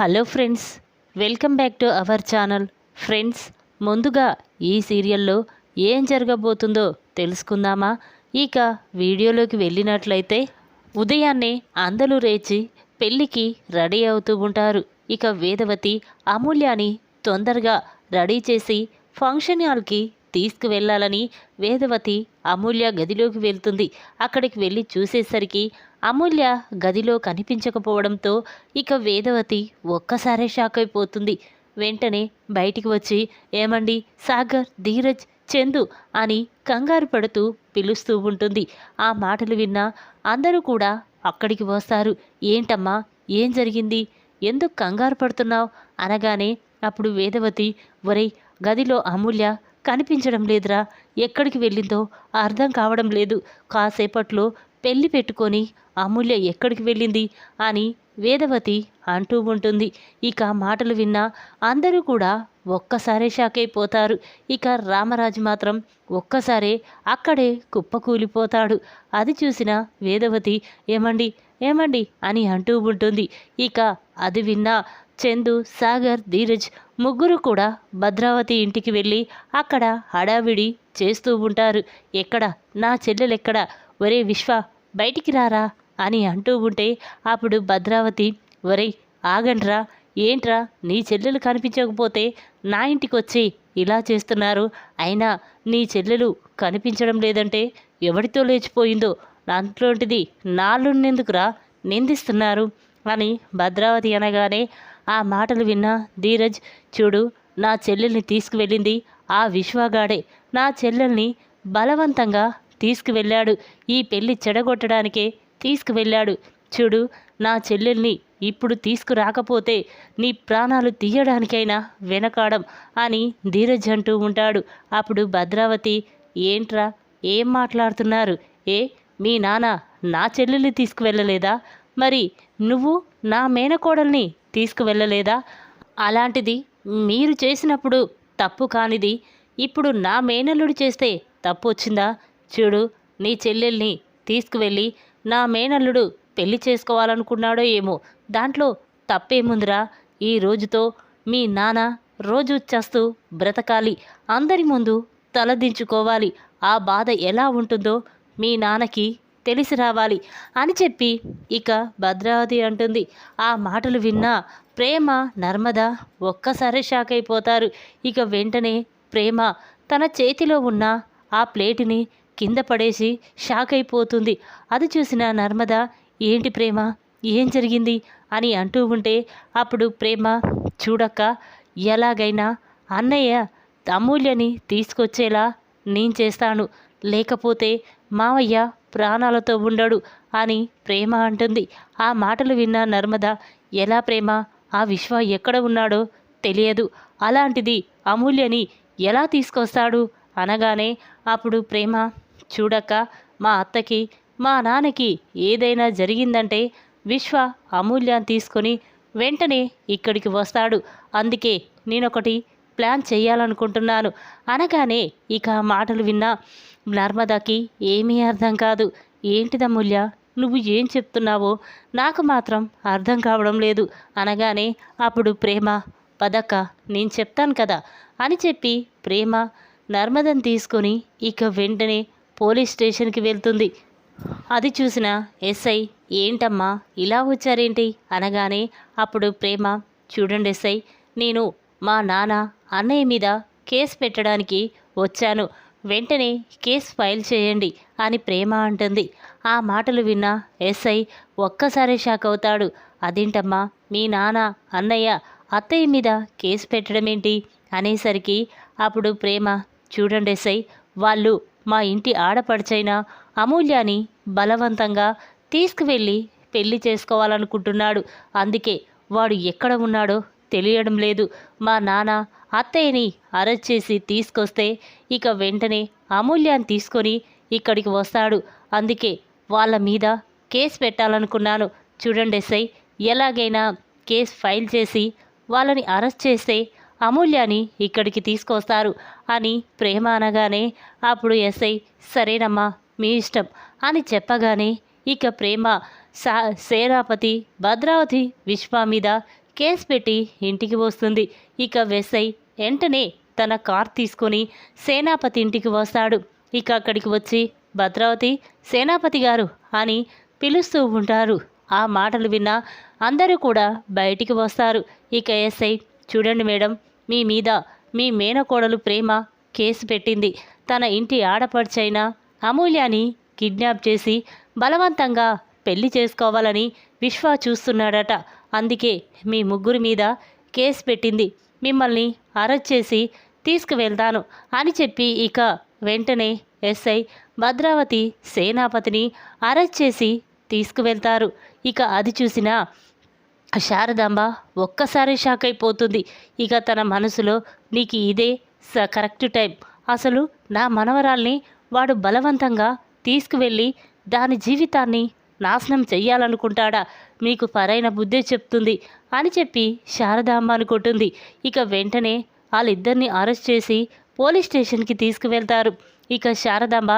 Hello friends welcome back to our channel. Friends ముందుగా ఈ సీరియల్లో ఏం జరగబోతుందో తెలుసుకుందామా? ఇక వీడియోలోకి వెళ్ళినట్లయితే ఉదయాన్నే అందరూ రేచి పెళ్ళికి రెడీ అవుతూ ఉంటారు. ఇక వేదవతి అమూల్యాని తొందరగా రెడీ చేసి ఫంక్షన్ హాల్కి తీసుకువెళ్ళాలని వేదవతి అమూల్య గదిలోకి వెళ్తుంది. అక్కడికి వెళ్ళి చూసేసరికి అమూల్య గదిలో కనిపించకపోవడంతో ఇక వేదవతి ఒక్కసారే షాక్ అయిపోతుంది. వెంటనే బయటికి వచ్చి ఏమండి? సాగర్ ధీరజ్ చందు అని కంగారు పడుతూ పిలుస్తూ ఉంటుంది. ఆ మాటలు విన్న అందరూ కూడా అక్కడికి వస్తారు. ఏంటమ్మా? ఏం జరిగింది? ఎందుకు కంగారు పడుతున్నావు? అనగానే అప్పుడు వేదవతి ఒరే గదిలో అమూల్య కనిపించడం లేదురా. ఎక్కడికి వెళ్ళిందో అర్థం కావడం లేదు. కాసేపట్లో పెళ్ళి పెట్టుకొని అమూల్య ఎక్కడికి వెళ్ళింది అని వేదవతి అంటూ ఉంటుంది. ఇక మాటలు విన్న అందరూ కూడా ఒక్కసారే షాక్ అయిపోతారు. ఇక రామరాజు మాత్రం ఒక్కసారే అక్కడే కుప్పకూలిపోతాడు. అది చూసిన వేదవతి ఏమండి? ఏమండి? అని అంటూ ఉంటుంది. ఇక అది విన్నా చందు సాగర్ ధీరజ్ ముగ్గురు కూడా భద్రావతి ఇంటికి వెళ్ళి అక్కడ హడావిడి చేస్తూ ఉంటారు. ఎక్కడ? నా చెల్లెలెక్కడ? ఒరే విశ్వ బయటికి రారా? అని అంటూ ఉంటే అప్పుడు భద్రావతి ఒరే ఆగండ్రా ఏంట్రా? నీ చెల్లెలు కనిపించకపోతే నా ఇంటికి వచ్చి ఇలా చేస్తున్నారు. అయినా నీ చెల్లెలు కనిపించడం లేదంటే ఎవరితో లేచిపోయిందో? దాంట్లోంటిది నాలున్నెందుకురా నిందిస్తున్నారు అని భద్రావతి అనగానే ఆ మాటలు విన్న ధీరజ్ చూడు నా చెల్లెల్ని తీసుకువెళ్ళింది. ఆ విశ్వగాడే నా చెల్లెల్ని బలవంతంగా తీసుకువెళ్ళాడు. ఈ పెళ్ళి చెడగొట్టడానికే తీసుకువెళ్ళాడు. చూడు నా చెల్లెల్ని ఇప్పుడు తీసుకురాకపోతే నీ ప్రాణాలు తీయడానికైనా వెనకాడం అని ధీరజ్ అంటూ ఉంటాడు. అప్పుడు భద్రావతి ఏంట్రా ఏం మాట్లాడుతున్నారు? ఏ మీ నాన్న నా చెల్లెల్ని తీసుకువెళ్ళలేదా? మరి నువ్వు నా మేనకోడల్ని తీసుకువెళ్ళలేదా? అలాంటిది మీరు చేసినప్పుడు తప్పు కానిది ఇప్పుడు నా మేనల్లుడు చేస్తే తప్పు వచ్చిందా? చూడు నీ చెల్లెల్ని తీసుకువెళ్ళి నా మేనల్లుడు పెళ్ళి చేసుకోవాలనుకున్నాడో ఏమో. దాంట్లో తప్పేముందిరా? ఈ రోజుతో మీ నాన్న రోజు చస్తూ బ్రతకాలి. అందరి ముందు తలదించుకోవాలి. ఆ బాధ ఎలా ఉంటుందో మీ నాన్నకి తెలిసి రావాలి అని చెప్పి ఇక భద్రావతి అంటుంది. ఆ మాటలు విన్నా ప్రేమ నర్మద ఒక్కసారి షాక్ అయిపోతారు. ఇక వెంటనే ప్రేమ తన చేతిలో ఉన్న ఆ ప్లేటుని కింద పడేసి షాక్ అయిపోతుంది. అది చూసిన నర్మద ఏంటి ప్రేమ? ఏం జరిగింది? అని అంటూ ఉంటే అప్పుడు ప్రేమ చూడక్క ఎలాగైనా అన్నయ్య అమూల్యని తీసుకొచ్చేలా నేను చేస్తాను. లేకపోతే మావయ్య ప్రాణాలతో ఉండడు అని ప్రేమ అంటుంది. ఆ మాటలు విన్న నర్మద ఎలా ప్రేమ? ఆ విశ్వ ఎక్కడ ఉన్నాడో తెలియదు. అలాంటిది అమూల్యని ఎలా తీసుకొస్తాడు? అనగానే అప్పుడు ప్రేమ చూడక్క మా అత్తకి మా నాన్నకి ఏదైనా జరిగిందంటే విశ్వ అమూల్యాన్ని తీసుకొని వెంటనే ఇక్కడికి వస్తాడు. అందుకే నేనొకటి ప్లాన్ చేయాలనుకుంటున్నాను. అనగానే ఇక మాటలు విన్నా నర్మదాకి ఏమీ అర్థం కాదు. ఏంటిదమూల్య నువ్వు ఏం చెప్తున్నావో? నాకు మాత్రం అర్థం కావడం లేదు. అనగానే అప్పుడు ప్రేమ పదక్క నేను చెప్తాను కదా అని చెప్పి ప్రేమ నర్మదని తీసుకొని ఇక వెంటనే పోలీస్ స్టేషన్కి వెళ్తుంది. అది చూసిన ఎస్ఐ ఏంటమ్మా ఇలా వచ్చారేంటి? అనగానే అప్పుడు ప్రేమ చూడండి ఎస్ఐ నేను మా నాన్న అన్నయ్య మీద కేసు పెట్టడానికి వచ్చాను. వెంటనే కేసు ఫైల్ చేయండి అని ప్రేమ అంటుంది. ఆ మాటలు విన్న ఎస్ఐ ఒక్కసారి షాక్ అవుతాడు. అదేంటమ్మా? మీ నాన్న అన్నయ్య అత్తయ్య మీద కేసు పెట్టడం ఏంటి అనేసరికి అప్పుడు ప్రేమ చూడండి ఎస్ఐ వాళ్ళు మా ఇంటి ఆడపడిచైన అమూల్యాని బలవంతంగా తీసుకువెళ్ళి పెళ్ళి చేసుకోవాలనుకుంటున్నాడు. అందుకే వాడు ఎక్కడ ఉన్నాడో తెలియడం లేదు. మా నాన్న అత్తయ్యని అరెస్ట్ చేసి తీసుకొస్తే ఇక వెంటనే అమూల్యాన్ని తీసుకొని ఇక్కడికి వస్తాడు. అందుకే వాళ్ళ మీద కేసు పెట్టాలనుకున్నాను. చూడండి ఎస్ఐ ఎలాగైనా కేసు ఫైల్ చేసి వాళ్ళని అరెస్ట్ చేస్తే అమూల్యాన్ని ఇక్కడికి తీసుకొస్తారు అని ప్రేమ అనగానే అప్పుడు ఎస్ఐ సరేనమ్మా మీ ఇష్టం అని చెప్పగానే ఇక ప్రేమ సా సేనాపతి భద్రావతి విశ్వ మీద కేసు పెట్టి ఇంటికి వస్తుంది. ఇక వెస్ఐ వెంటనే తన కార్ తీసుకొని సేనాపతి ఇంటికి వస్తాడు. ఇక అక్కడికి వచ్చి భద్రావతి సేనాపతి గారు అని పిలుస్తూ ఉంటారు. ఆ మాటలు విన్న అందరూ కూడా బయటికి వస్తారు. ఇక ఎస్ఐ చూడండి మేడం మీ మీద మీ మేనకోడలు ప్రేమ కేసు పెట్టింది. తన ఇంటి ఆడపడుచైన అమూల్యాని కిడ్నాప్ చేసి బలవంతంగా పెళ్ళి చేసుకోవాలని విశ్వ చూస్తున్నాడట. అందుకే మీ ముగ్గురి మీద కేసు పెట్టింది. మిమ్మల్ని అరెస్ట్ చేసి తీసుకువెళ్తాను అని చెప్పి ఇక వెంటనే ఎస్ఐ భద్రావతి సేనాపతిని అరెస్ట్ చేసి తీసుకువెళ్తారు. ఇక అది చూసిన శారదాంబ ఒక్కసారి షాక్ అయిపోతుంది. ఇక తన మనసులో నీకు ఇదే స కరెక్ట్ టైం. అసలు నా మనవరాల్ని వాడు బలవంతంగా తీసుకువెళ్ళి దాని జీవితాన్ని నాశనం చెయ్యాలనుకుంటాడా? మీకు పరైన బుద్ధి చెప్తుంది అని చెప్పి శారదాంబ అనుకుంటుంది ఇక వెంటనే వాళ్ళిద్దరిని అరెస్ట్ చేసి పోలీస్ స్టేషన్కి తీసుకువెళ్తారు. ఇక శారదాంబ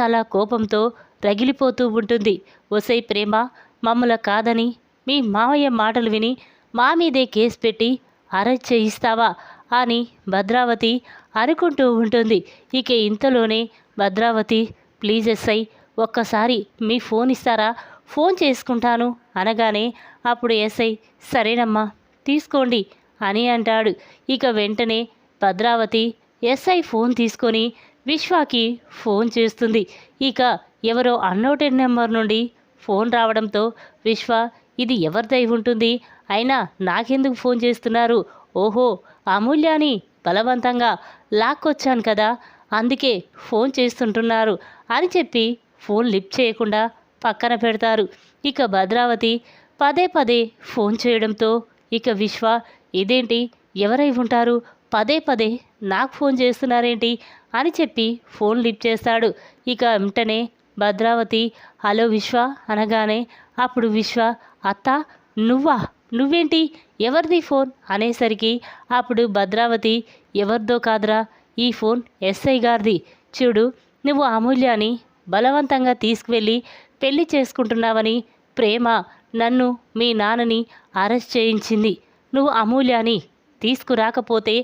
చాలా కోపంతో రగిలిపోతూ ఉంటుంది. ఒసై ప్రేమ మమ్మల కాదని మీ మావయ్య మాటలు విని మా మీదే కేసు పెట్టి అరెస్ట్ చేయిస్తావా? అని భద్రావతి అనుకుంటూ ఉంటుంది. ఇక ఇంతలోనే భద్రావతి ప్లీజ్ ఎస్ఐ ఒక్కసారి మీ ఫోన్ ఇస్తారా? ఫోన్ చేసుకుంటాను అనగానే అప్పుడు ఎస్ఐ సరేనమ్మా తీసుకోండి అని అంటాడు. ఇక వెంటనే భద్రావతి ఎస్ఐ ఫోన్ తీసుకొని విశ్వాకి ఫోన్ చేస్తుంది. ఇక ఎవరో అన్నోటెడ్ నెంబర్ నుండి ఫోన్ రావడంతో విశ్వ ఇది ఎవరిదై ఉంటుంది? అయినా నాకెందుకు ఫోన్ చేస్తున్నారు? ఓహో అమూల్యాని బలవంతంగా లాక్కొచ్చాను కదా అందుకే ఫోన్ చేస్తుంటున్నారు అని చెప్పి ఫోన్ లిఫ్ట్ చేయకుండా పక్కన పెడతారు. ఇక భద్రావతి పదే పదే ఫోన్ చేయడంతో ఇక విశ్వ ఇదేంటి? ఎవరై ఉంటారు? పదే పదే నాకు ఫోన్ చేస్తున్నారేంటి? అని చెప్పి ఫోన్ లిఫ్ట్ చేస్తాడు. ఇక వెంటనే భద్రావతి హలో విశ్వ అనగానే అప్పుడు విశ్వ అత్త నువ్వా? నువ్వేంటి? ఎవరిది ఫోన్? అనేసరికి అప్పుడు భద్రావతి ఎవరిదో కాదురా ఈ ఫోన్ ఎస్ఐ గారిది. చూడు నువ్వు అమూల్యాని బలవంతంగా తీసుకువెళ్ళి పెళ్ళి చేసుకుంటున్నావని ప్రేమ నన్ను మీ నాన్నని అరెస్ట్ చేయించింది. నువ్వు అమూల్యాని తీసుకురాకపోతే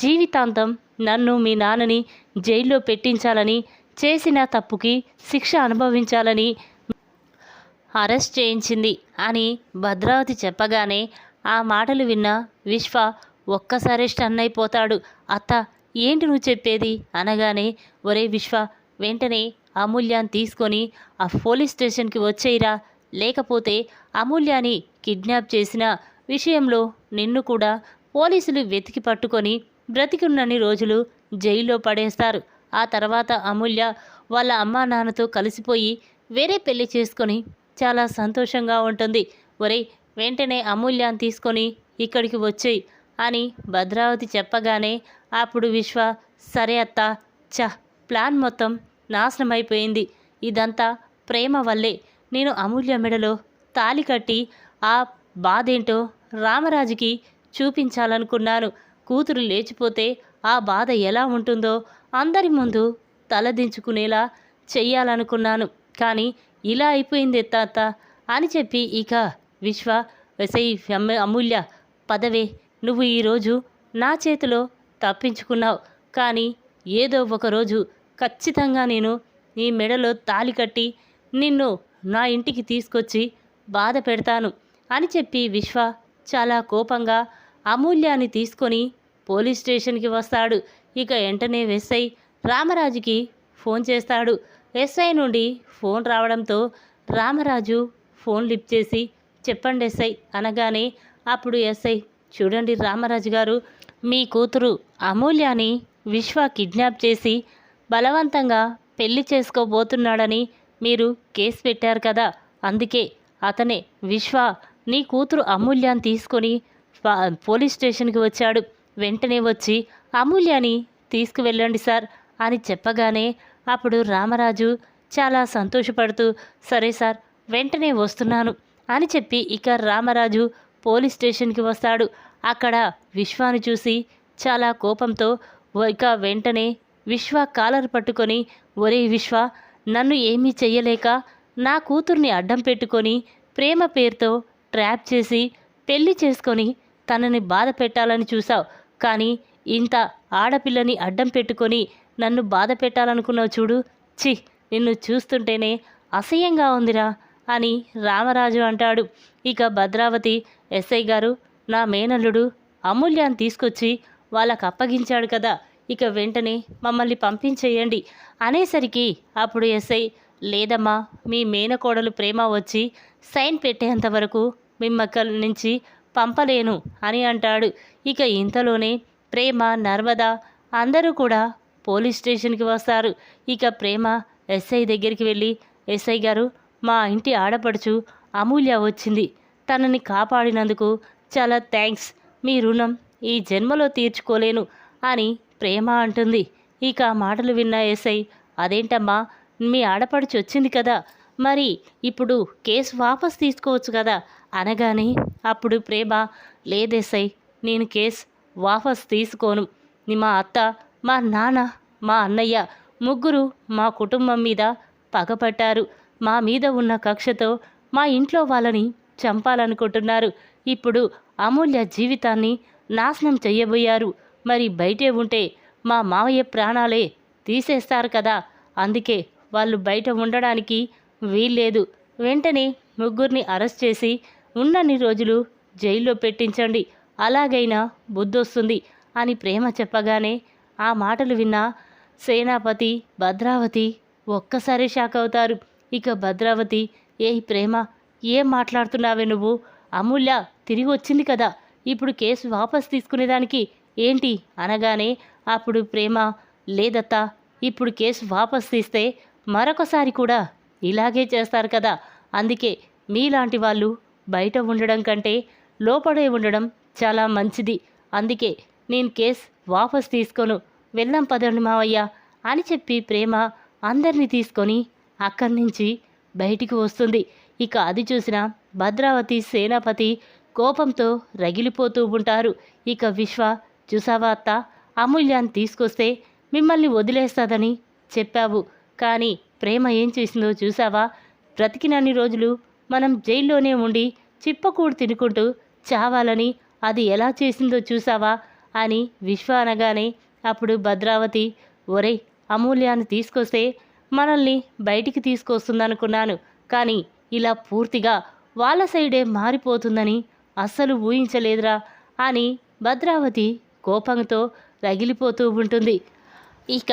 జీవితాంతం నన్ను మీ నాన్నని జైల్లో పెట్టించాలని చేసిన తప్పుకి శిక్ష అనుభవించాలని అరెస్ట్ చేయించింది అని భద్రావతి చెప్పగానే ఆ మాటలు విన్న విశ్వ ఒక్కసారి స్టన్ అయిపోతాడు. అత్త ఏంటి నువ్వు చెప్పేది? అనగానే ఒరే విశ్వ వెంటనే అమూల్యాన్ని తీసుకొని ఆ పోలీస్ స్టేషన్కి వచ్చేయిరా. లేకపోతే అమూల్యాని కిడ్నాప్ చేసిన విషయంలో నిన్ను కూడా పోలీసులు వెతికి పట్టుకొని బ్రతికున్నన్ని రోజులు జైల్లో పడేస్తారు. ఆ తర్వాత అమూల్య వాళ్ళ అమ్మా నాన్నతో కలిసిపోయి వేరే పెళ్ళి చేసుకొని చాలా సంతోషంగా ఉంటుంది. ఒరే వెంటనే అమూల్యాన్ని తీసుకొని ఇక్కడికి వచ్చేయి అని భద్రావతి చెప్పగానే అప్పుడు విశ్వ సరే అత్త చ ప్లాన్ మొత్తం నాశనం అయిపోయింది ఇదంతా ప్రేమ వల్లే. నేను అమూల్య మెడలో తాలి కట్టి ఆ బాధేంటో రామరాజుకి చూపించాలనుకున్నాను. కూతురు లేచిపోతే ఆ బాధ ఎలా ఉంటుందో అందరి ముందు తలదించుకునేలా చెయ్యాలనుకున్నాను. కానీ ఇలా అయిపోయింది తాత అని చెప్పి ఇక విశ్వ వెసై అమూల్య పదవే నువ్వు ఈరోజు నా చేతిలో తప్పించుకున్నావు. కానీ ఏదో ఒకరోజు ఖచ్చితంగా నేను నీ మెడలో తాలి కట్టి నిన్ను నా ఇంటికి తీసుకొచ్చి బాధ పెడతాను అని చెప్పి విశ్వ చాలా కోపంగా అమూల్యాన్ని తీసుకొని పోలీస్ స్టేషన్కి వస్తాడు. ఇక వెంటనే ఎస్ఐ రామరాజుకి ఫోన్ చేస్తాడు. ఎస్ఐ నుండి ఫోన్ రావడంతో రామరాజు ఫోన్ లిఫ్ట్ చేసి చెప్పండి ఎస్ఐ అనగానే అప్పుడు ఎస్ఐ చూడండి రామరాజు గారు మీ కూతురు అమూల్యాని విశ్వ కిడ్నాప్ చేసి బలవంతంగా పెళ్ళి చేసుకోబోతున్నాడని మీరు కేసు పెట్టారు కదా. అందుకే అతనే విశ్వ నీ కూతురు అమూల్యాన్ని తీసుకొని పోలీస్ స్టేషన్కి వచ్చాడు. వెంటనే వచ్చి అమూల్యాని తీసుకువెళ్ళండి సార్ అని చెప్పగానే అప్పుడు రామరాజు చాలా సంతోషపడుతూ సరే సార్ వెంటనే వస్తున్నాను అని చెప్పి ఇక రామరాజు పోలీస్ స్టేషన్కి వస్తాడు. అక్కడ విశ్వాన్ని చూసి చాలా కోపంతో ఇక వెంటనే విశ్వ కాలర్ పట్టుకొని ఒరే విశ్వ నన్ను ఏమీ చెయ్యలేక నా కూతుర్ని అడ్డం పెట్టుకొని ప్రేమ పేరుతో ట్రాప్ చేసి పెళ్ళి చేసుకొని తనని బాధ పెట్టాలని చూసావు. కానీ ఇంత ఆడపిల్లని అడ్డం పెట్టుకొని నన్ను బాధ పెట్టాలనుకున్నావు చూడు. చి నిన్ను చూస్తుంటేనే అసహ్యంగా ఉందిరా అని రామరాజు అంటాడు. ఇక భద్రావతి ఎస్ఐ గారు నా మేనల్లుడు అమూల్యాన్ని తీసుకొచ్చి వాళ్ళకు అప్పగించాడు కదా ఇక వెంటనే మమ్మల్ని పంపించేయండి. అనేసరికి అప్పుడు ఎస్ఐ లేదమ్మా మీ మేనకోడలు ప్రేమ వచ్చి సైన్ పెట్టేంత వరకు మిమ్మక్కల నుంచి పంపలేను అని అంటాడు. ఇక ఇంతలోనే ప్రేమ నర్మద అందరూ కూడా పోలీస్ స్టేషన్కి వస్తారు. ఇక ప్రేమ ఎస్ఐ దగ్గరికి వెళ్ళి ఎస్ఐ గారు మా ఇంటి ఆడపడుచు అమూల్య వచ్చింది. తనని కాపాడినందుకు చాలా థ్యాంక్స్. మీ రుణం ఈ జన్మలో తీర్చుకోలేను అని ప్రేమ అంటుంది. ఇక ఆ మాటలు విన్న ఎస్ఐ అదేంటమ్మా మీ ఆడపడుచు వచ్చింది కదా మరి ఇప్పుడు కేసు వాపస్ తీసుకోవచ్చు కదా అనగానే అప్పుడు ప్రేమ లేదేసై నేను కేసు వాపస్ తీసుకోను. మా అత్త మా నాన్న మా అన్నయ్య ముగ్గురు మా కుటుంబం మీద పగపట్టారు. మా మీద ఉన్న కక్షతో మా ఇంట్లో వాళ్ళని చంపాలనుకుంటున్నారు. ఇప్పుడు అమూల్య జీవితాన్ని నాశనం చేయబోయారు మరి బయటే ఉంటే మా మావయ్య ప్రాణాలే తీసేస్తారు కదా. అందుకే వాళ్ళు బయట ఉండడానికి వీల్లేదు. వెంటనే ముగ్గురిని అరెస్ట్ చేసి ఉన్నన్ని రోజులు జైల్లో పెట్టించండి. అలాగైనా బుద్ధొస్తుంది అని ప్రేమ చెప్పగానే ఆ మాటలు విన్న సేనాపతి భద్రావతి ఒక్కసారి షాక్ అవుతారు. ఇక భద్రావతి ఏ ప్రేమ ఏం మాట్లాడుతున్నావే నువ్వు? అమూల్య తిరిగి వచ్చింది కదా. ఇప్పుడు కేసు వాపస్ తీసుకునేదానికి ఏంటి అనగానే అప్పుడు ప్రేమ లేదత్తా ఇప్పుడు కేసు వాపస్ తీస్తే మరొకసారి కూడా ఇలాగే చేస్తారు కదా. అందుకే మీలాంటి వాళ్ళు బయట ఉండడం కంటే లోపడే ఉండడం చాలా మంచిది. అందుకే నేను కేస్ వాపస్ తీసుకోను. వెళ్ళాం పదండి మావయ్య అని చెప్పి ప్రేమ అందరినీ తీసుకొని అక్కడి నుంచి బయటికి వస్తుంది. ఇక అది చూసిన భద్రావతి సేనాపతి కోపంతో రగిలిపోతూ ఉంటారు. ఇక విశ్వ చూసావా అత్త? అమూల్యాన్ని తీసుకొస్తే మిమ్మల్ని వదిలేస్తాదని చెప్పావు. కానీ ప్రేమ ఏం చేసిందో చూసావా? బ్రతికినన్ని రోజులు మనం జైల్లోనే ఉండి చిప్పకూడు తినుకుంటూ చావాలని అది ఎలా చేసిందో చూసావా? అని విశ్వ అనగానే అప్పుడు భద్రావతి ఒరే అమూల్యాన్ని తీసుకొస్తే మనల్ని బయటికి తీసుకొస్తుందనుకున్నాను. కానీ ఇలా పూర్తిగా వాళ్ళ సైడే మారిపోతుందని అస్సలు ఊహించలేదురా అని భద్రావతి కోపంతో రగిలిపోతూ ఉంటుంది. ఇక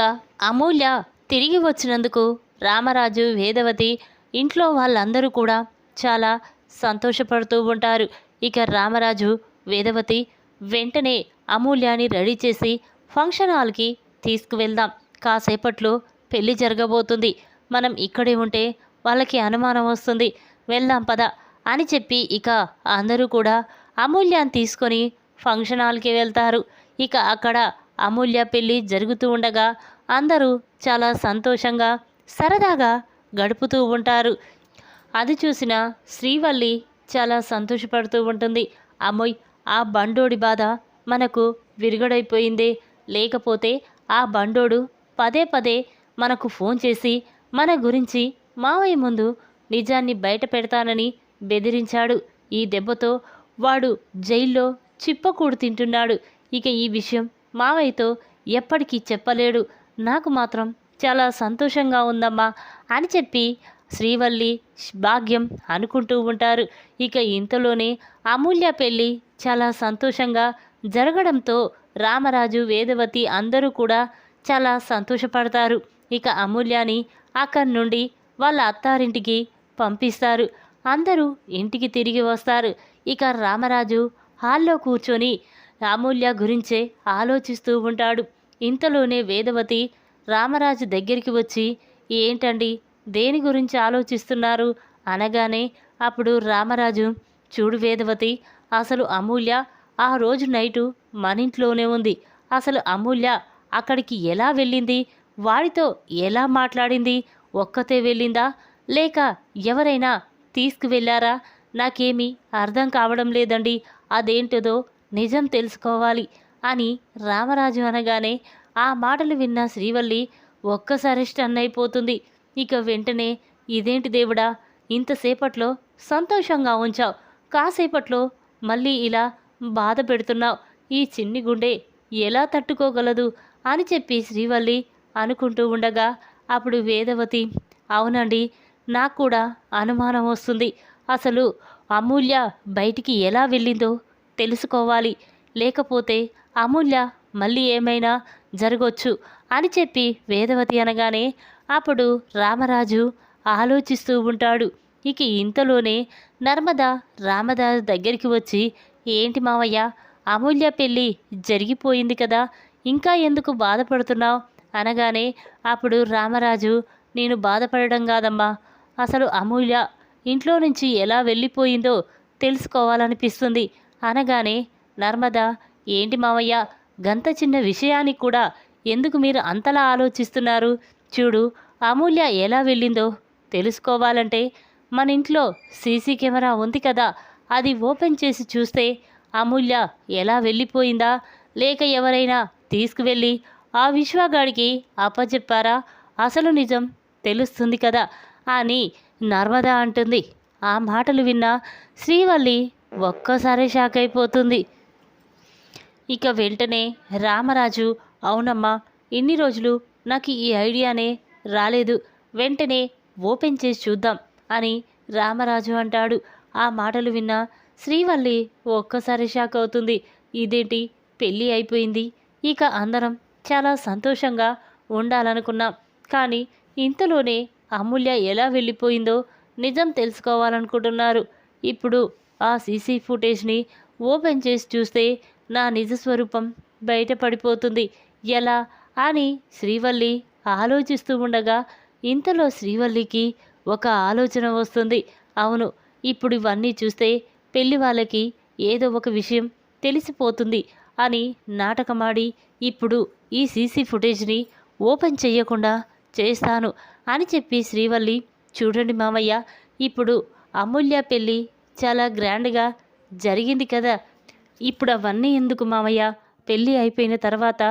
అమూల్య తిరిగి వచ్చినందుకు రామరాజు వేదవతి ఇంట్లో వాళ్ళందరూ కూడా చాలా సంతోషపడుతూ ఉంటారు. ఇక రామరాజు వేదవతి వెంటనే అమూల్యాన్ని రెడీ చేసి ఫంక్షన్ హాల్కి తీసుకువెళ్దాం. కాసేపట్లో పెళ్ళి జరగబోతుంది. మనం ఇక్కడే ఉంటే వాళ్ళకి అనుమానం వస్తుంది. వెళ్దాం పద అని చెప్పి ఇక అందరూ కూడా అమూల్యాన్ని తీసుకొని ఫంక్షన్ హాల్కి వెళ్తారు. ఇక అక్కడ అమూల్య పెళ్ళి జరుగుతూ ఉండగా అందరూ చాలా సంతోషంగా సరదాగా గడుపుతూ ఉంటారు. అది చూసిన శ్రీవల్లి చాలా సంతోషపడుతూ ఉంటుంది. అమ్మోయ్ ఆ బండోడి బాధ మనకు విరుగడైపోయిందే. లేకపోతే ఆ బండోడు పదే పదే మనకు ఫోన్ చేసి మన గురించి మావయ్య ముందు నిజాన్ని బయట పెడతానని బెదిరించాడు. ఈ దెబ్బతో వాడు జైల్లో చిప్పకూడు తింటున్నాడు. ఇక ఈ విషయం మావయ్యతో ఎప్పటికీ చెప్పలేడు. నాకు మాత్రం చాలా సంతోషంగా ఉందమ్మా అని చెప్పి శ్రీవల్లి భాగ్యం అనుకుంటూ ఉంటారు. ఇక ఇంతలోనే అమూల్య పెళ్ళి చాలా సంతోషంగా జరగడంతో రామరాజు వేదవతి అందరూ కూడా చాలా సంతోషపడతారు. ఇక అమూల్యాని అక్కడి నుండి వాళ్ళ అత్తారింటికి పంపిస్తారు. అందరూ ఇంటికి తిరిగి వస్తారు. ఇక రామరాజు హాల్లో కూర్చొని అమూల్య గురించే ఆలోచిస్తూ ఉంటాడు. ఇంతలోనే వేదవతి రామరాజు దగ్గరికి వచ్చి ఏంటండి దేని గురించి ఆలోచిస్తున్నారు? అనగానే అప్పుడు రామరాజు చూడు వేదవతి అసలు అమూల్య ఆ రోజు నైటు మన ఇంట్లోనే ఉంది. అసలు అమూల్య అక్కడికి ఎలా వెళ్ళింది? వాడితో ఎలా మాట్లాడింది? ఒక్కతే వెళ్ళిందా? లేక ఎవరైనా తీసుకువెళ్ళారా? నాకేమీ అర్థం కావడం లేదండి. అదేంటిదో నిజం తెలుసుకోవాలి అని రామరాజు అనగానే ఆ మాటలు విన్న శ్రీవల్లి ఒక్కసారి స్టన్ అయిపోతుంది. ఇక వెంటనే ఇదేంటి దేవుడా ఇంతసేపట్లో సంతోషంగా ఉంచావు. కాసేపట్లో మళ్ళీ ఇలా బాధ పెడుతున్నావు. ఈ చిన్ని గుండె ఎలా తట్టుకోగలదు? అని చెప్పి శ్రీవల్లి అనుకుంటూ ఉండగా అప్పుడు వేదవతి అవునండి నాకు కూడా అనుమానం వస్తుంది. అసలు అమూల్య బయటికి ఎలా వెళ్ళిందో తెలుసుకోవాలి. లేకపోతే అమూల్య మళ్ళీ ఏమైనా జరగొచ్చు అని చెప్పి వేదవతి అనగానే అప్పుడు రామరాజు ఆలోచిస్తూ ఉంటాడు. ఇక ఇంతలోనే నర్మద రామదాస్ దగ్గరికి వచ్చి ఏంటి మావయ్య అమూల్య పెళ్ళి జరిగిపోయింది కదా ఇంకా ఎందుకు బాధపడుతున్నావు? అనగానే అప్పుడు రామరాజు నేను బాధపడడం కాదమ్మా. అసలు అమూల్య ఇంట్లో నుంచి ఎలా వెళ్ళిపోయిందో తెలుసుకోవాలనిపిస్తుంది. అనగానే నర్మద ఏంటి మావయ్య గంత చిన్న విషయానికి కూడా ఎందుకు మీరు అంతలా ఆలోచిస్తున్నారు? చూడు అమూల్య ఎలా వెళ్ళిందో తెలుసుకోవాలంటే మన ఇంట్లో సీసీ కెమెరా ఉంది కదా అది ఓపెన్ చేసి చూస్తే అమూల్య ఎలా వెళ్ళిపోయిందా? లేక ఎవరైనా తీసుకువెళ్ళి ఆ విశ్వగాడికి అప్పచెప్పారా అసలు నిజం తెలుస్తుంది కదా అని నర్మద అంటుంది. ఆ మాటలు విన్న శ్రీవల్లి ఒక్కసారి షాక్ అయిపోతుంది. ఇక వెంటనే రామరాజు అవునమ్మా ఇన్ని రోజులు నాకు ఈ ఐడియానే రాలేదు. వెంటనే ఓపెన్ చేసి చూద్దాం అని రామరాజు అంటాడు. ఆ మాటలు విన్న శ్రీవల్లి ఒక్కసారి షాక్ అవుతుంది. ఇదేంటి? పెళ్ళి అయిపోయింది. ఇక అందరం చాలా సంతోషంగా ఉండాలనుకున్నాం. కానీ ఇంతలోనే అమూల్య ఎలా వెళ్ళిపోయిందో నిజం తెలుసుకోవాలనుకుంటున్నారు. ఇప్పుడు ఆ సీసీ ఫుటేజ్ని ఓపెన్ చేసి చూస్తే నా నిజ స్వరూపం బయటపడిపోతుంది. ఎలా? అని శ్రీవల్లి ఆలోచిస్తూ ఉండగా ఇంతలో శ్రీవల్లికి ఒక ఆలోచన వస్తుంది. అవును ఇప్పుడు ఇవన్నీ చూస్తే పెళ్ళి వాళ్ళకి ఏదో ఒక విషయం తెలిసిపోతుంది అని నాటకమాడి ఇప్పుడు ఈ సీసీ ఫుటేజ్ని ఓపెన్ చేయకుండా చేస్తాను అని చెప్పి శ్రీవల్లి చూడండి మామయ్య ఇప్పుడు అమూల్య పెళ్ళి చాలా గ్రాండ్గా జరిగింది కదా. ఇప్పుడు అవన్నీ ఎందుకు మామయ్య? పెళ్ళి అయిపోయిన తర్వాత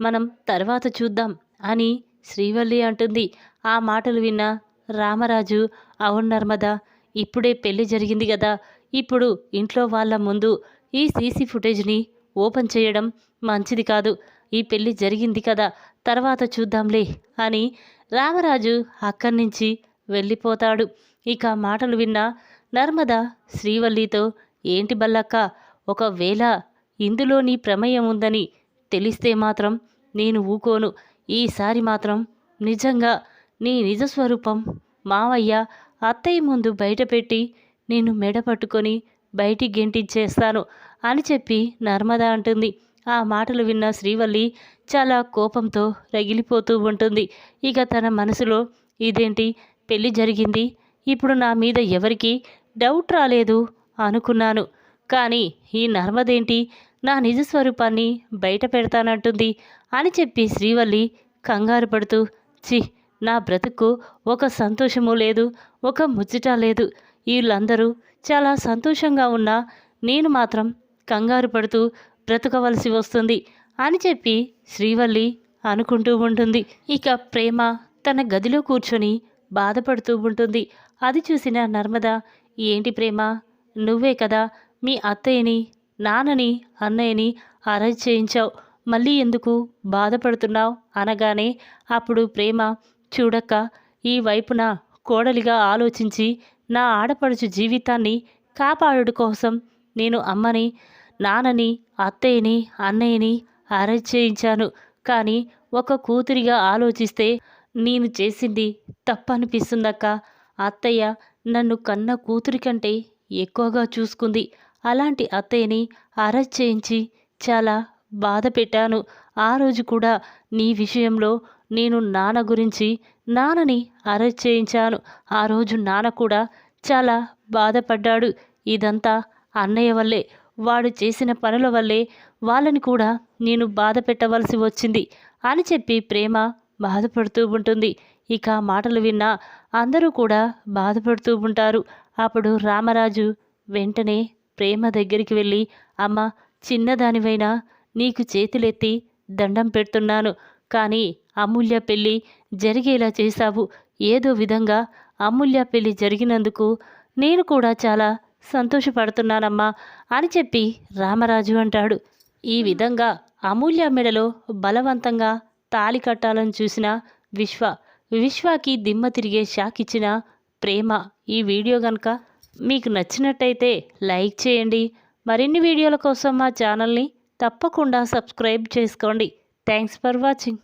మనం తర్వాత చూద్దాం అని శ్రీవల్లి అంటుంది. ఆ మాటలు విన్న రామరాజు అవును నర్మద ఇప్పుడే పెళ్ళి జరిగింది కదా. ఇప్పుడు ఇంట్లో వాళ్ళ ముందు ఈ సీసీ ఫుటేజ్ని ఓపెన్ చేయడం మంచిది కాదు. ఈ పెళ్ళి జరిగింది కదా తర్వాత చూద్దాంలే అని రామరాజు అక్కడి నుంచి వెళ్ళిపోతాడు. ఇక మాటలు విన్న నర్మద శ్రీవల్లితో ఏంటి బల్లక్క ఒకవేళ ఇందులో నీ ప్రమేయం ఉందని తెలిస్తే మాత్రం నేను ఊకోను. ఈసారి మాత్రం నిజంగా నీ నిజ స్వరూపం మావయ్య అత్తయ్య ముందు బయటపెట్టి నేను మెడ పట్టుకొని బయటికి గెంటించేస్తాను అని చెప్పి నర్మద అంటుంది. ఆ మాటలు విన్న శ్రీవల్లి చాలా కోపంతో రగిలిపోతూ ఉంటుంది. ఇక తన మనసులో ఇదేంటి? పెళ్ళి జరిగింది? ఇప్పుడు నా మీద ఎవరికి డౌట్ రాలేదు అనుకున్నాను. కానీ ఈ నర్మదేంటి? నా నిజ స్వరూపాన్ని బయట పెడతానంటుంది అని చెప్పి శ్రీవల్లి కంగారు పడుతూ చి నా బ్రతుకు ఒక సంతోషము లేదు ఒక ముచ్చట లేదు. వీళ్ళందరూ చాలా సంతోషంగా ఉన్నా నేను మాత్రం కంగారు పడుతూ బ్రతకవలసి వస్తుంది అని చెప్పి శ్రీవల్లి అనుకుంటూ ఉంటుంది. ఇక ప్రేమ తన గదిలో కూర్చొని బాధపడుతూ ఉంటుంది. అది చూసిన నర్మద ఏంటి ప్రేమ? నువ్వే కదా మీ అత్తయ్యని నాన్నని అన్నయ్యని అరెస్ట్ చేయించావు. మళ్ళీ ఎందుకు బాధపడుతున్నావు? అనగానే అప్పుడు ప్రేమ చూడక్క ఈ వైపున కోడలిగా ఆలోచించి నా ఆడపడుచు జీవితాన్ని కాపాడు కోసం నేను అమ్మని నాన్నని అత్తయ్యని అన్నయ్యని అరెస్ట్ చేయించాను. కానీ ఒక కూతురిగా ఆలోచిస్తే నేను చేసింది తప్పనిపిస్తుందక్క. అత్తయ్య నన్ను కన్న కూతురి కంటే ఎక్కువగా చూసుకుంది. అలాంటి అత్తయ్యని అరెస్ట్ చేయించి చాలా బాధ పెట్టాను. ఆ రోజు కూడా నీ విషయంలో నేను నాన్న గురించి నాన్నని అరెస్ట్ చేయించాను. ఆ రోజు నాన్న కూడా చాలా బాధపడ్డాడు. ఇదంతా అన్నయ్య వల్లే వాడు చేసిన పనుల వల్లే వాళ్ళని కూడా నేను బాధ పెట్టవలసి వచ్చింది అని చెప్పి ప్రేమ బాధపడుతూ ఉంటుంది. ఇక మాటలు విన్నా అందరూ కూడా బాధపడుతూ ఉంటారు. అప్పుడు రామరాజు వెంటనే ప్రేమ దగ్గరికి వెళ్ళి అమ్మ చిన్నదానివైనా నీకు చేతులెత్తి దండం పెడుతున్నాను. కానీ అమూల్య పెళ్ళి జరిగేలా చేశావు. ఏదో విధంగా అమూల్య పెళ్ళి జరిగినందుకు నేను కూడా చాలా సంతోషపడుతున్నానమ్మా అని చెప్పి రామరాజు అంటాడు. ఈ విధంగా అమూల్య మెడలో బలవంతంగా తాలి కట్టాలని చూసిన విశ్వ విశ్వాకి దిమ్మ తిరిగే షాక్ ఇచ్చిన ప్రేమ. ఈ వీడియో కనుక మీకు నచ్చినట్టయితే లైక్ చేయండి. మరిన్ని వీడియోల కోసం మా ఛానల్ని తప్పకుండా సబ్స్క్రైబ్ చేసుకోండి. Thanks for watching.